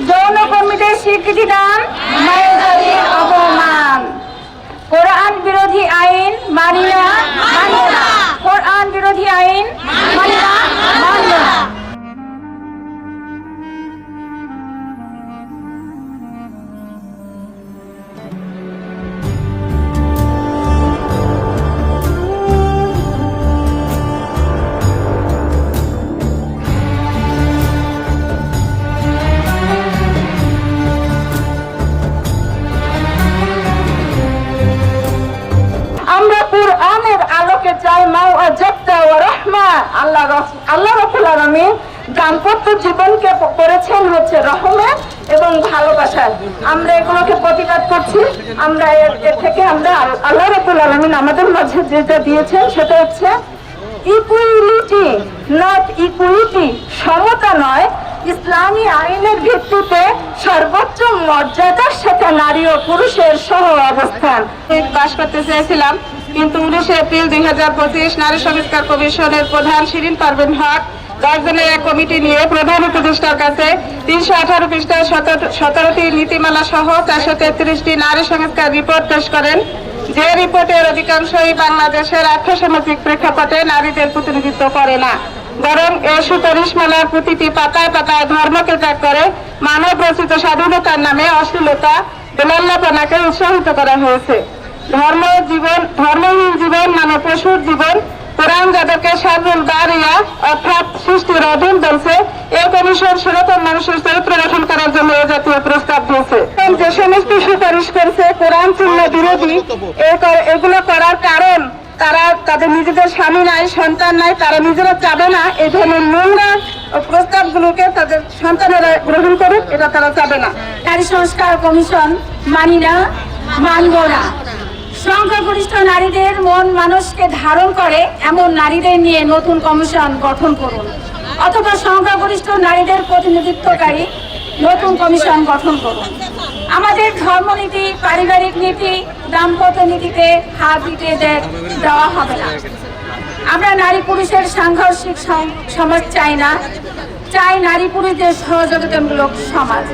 যৌন কর্মীদের স্বীকৃতি দান আল্লাহ আল্লাহ রাব্বুল আলামিন দাম্পত্য জীবনকে করেছেন হচ্ছে এবং ভালোবাসা আমরা এগুলোকে প্রতিবাদ করছি। আমরা এর থেকে আমরা আল্লাহ রাব্বুল আলামিন আমাদের মাঝে যেটা দিয়েছেন সেটা হচ্ছে ইকুইলিটি নট ইকুইটি সমতা নয়। ইসলামী আইনের ভিত্তিতে সর্বোচ্চ মর্যাদার সাথে নারী ও পুরুষের সহ অবস্থান। বাস করতে চেয়েছিলাম। কিন্তু উনিশে এপ্রিল দুই হাজার পঁচিশ নারী সংস্কার কমিশনের প্রধান শিরিন পারবেন হক দশজনের এক কমিটি নিয়ে প্রধান উপদেষ্টার কাছে তিনশো আঠারো পৃষ্ঠা সতেরোটি নীতিমালা সহ চারশো তেত্রিশটি নারী সংস্কার রিপোর্ট পেশ করেন। যে রিপোর্টের অধিকাংশই বাংলাদেশের আর্থসামাজিক প্রেক্ষাপটে নারীদের প্রতিনিধিত্ব করে না। বরং এ সুপারিশ মালার প্রতিটি পাতায় পাতায় ধর্মকে ত্যাগ করে মানব রচিত স্বাধীনতার নামে অশ্লীলতা বেলাল্লাপনাকে উৎসাহিত করা হয়েছে। ধর্ম জীবন ধর্মহীন জীবন মানে পশুর জীবন, কোরআন যাদেরকে সার্বুল বারিয়া অর্থাৎ সৃষ্টির অধীন বলছে। এই কমিশন সনাতন মানুষের চরিত্র গঠন করার জন্য এ জাতীয় প্রস্তাব দিয়েছে। যে সমস্ত সুপারিশ করছে কোরআন চিহ্ন বিরোধী এগুলো করার কারণ তারা, তাদের নিজেদের স্বামী নাই, সন্তান নাই, তারা নিজেরা চাবে না। এই ধরনের নোংরা প্রস্তাবগুলোকে তাদের সন্তানেরা গ্রহণ করুক, এটা তারা চাবে না। নারী সংস্কার কমিশন মানি না, মানব না। সংখ্যাগরিষ্ঠ নারীদের মন মানুষকে ধারণ করে এমন নারীদের নিয়ে নতুন কমিশন গঠন করুন। অথবা সংখ্যাগরিষ্ঠ নারীদের প্রতিনিধিত্বকারী নতুন কমিশন গঠন করুন। আমাদের ধর্মনীতি, পারিবারিক নীতি, দাম্পত্য নীতিতে হাত দিতে দেওয়া হবে না। আমরা নারী পুরুষের সাংঘর্ষিক সমাজ চাই না। চাই নারী পুরুষদের সহযোগিতামূলক সমাজ।